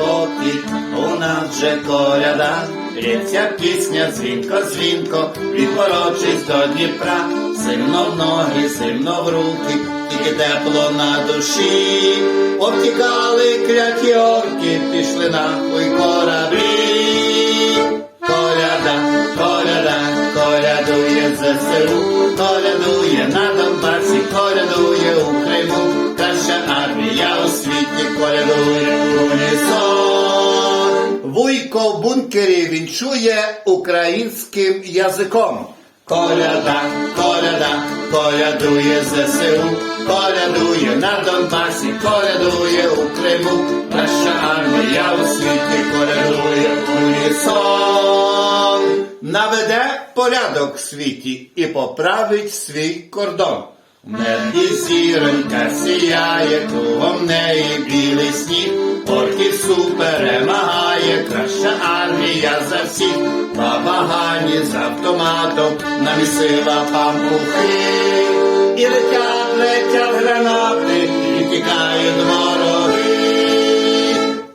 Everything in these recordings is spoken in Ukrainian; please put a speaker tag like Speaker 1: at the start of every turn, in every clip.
Speaker 1: світі, у нас же коляда, лється пісня дзвінко, дзвінко, відворочись до Дніпра, сильно в ноги, сильно в руки, тільки тепло на душі, обтікали кляті орки, пішли нахуй кораблі. Коляда, коляда, колядує ЗСУ, колядує на Донбасі, колядує Вуйко в бункері він чує українським язиком. Коляда, коляда, колядує ЗСУ, колядує на Донбасі, колядує у Криму, наша армія у світі колядує унісон. Наведе порядок в світі і поправить свій кордон. Небі зіронька сіяє, кругом неї білий сніг, з автоматом намісила пампухи, і летять, летять гранати, і тікають вороги.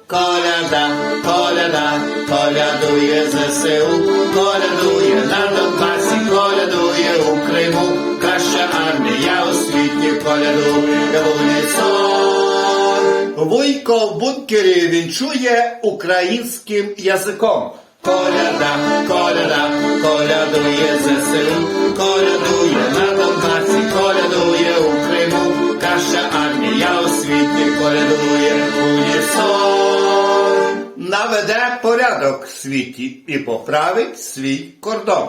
Speaker 1: Коляда, коляда, колядує ЗСУ, колядує на Донбасі, колядує у Криму, краща армія у світі колядує унісон. Вуйко в бункері він чує українським язиком. Коляда, коляда, колядує ЗСУ, колядує на Донбасі, колядує у Криму, краща армія у світі колядує унісон. Наведе порядок в світі і поправить свій кордон.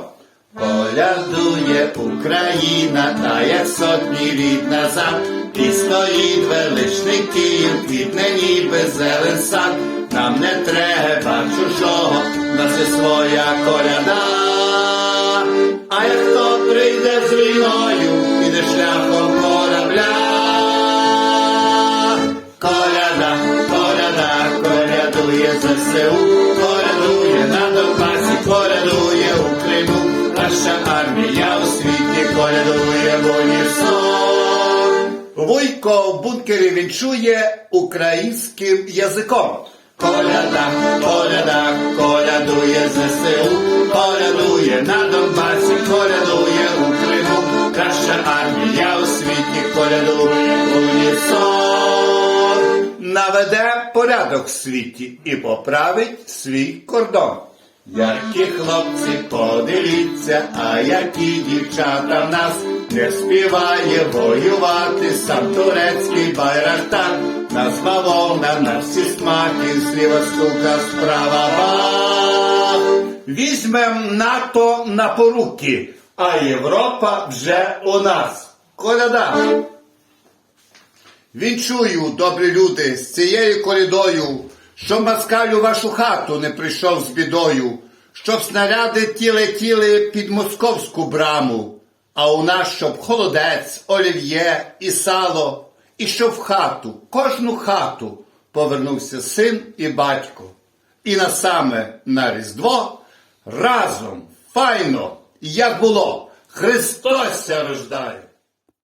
Speaker 1: Колядує Україна, як сотні літ назад, і стоїть величний Київ, квітне ніби зелен сад. Нам не треба чужого, нас є своя коляда. А як хто прийде з війною, піде шляхом корабля. Коляда, коляда, колядує ЗСУ, колядує на Донбасі, колядує у Криму, наша армія у світі колядує в унісон. Вуйко в бункері він чує українським язиком. Коляда, коляда, колядує ЗСУ, колядує на Донбасі, колядує у Криму, краща армія у світі колядує унісон. Наведе порядок в світі і поправить свій кордон. Які хлопці, подивіться, а які дівчата в нас не співає воювати сам турецький байрактар. Нас бавовна на всі смаки, зліва стука, справа бах. Візьмем НАТО на поруки, а Європа вже у нас. Коляда. Вінчую, добрі люди, з цією колідою, щоб москаль у вашу хату не прийшов з бідою, щоб снаряди ті летіли під московську браму, а у нас щоб холодець, олів'є і сало, і що в хату, кожну хату повернувся син і батько. І на саме на Різдво разом, файно, як було, Христос рождає.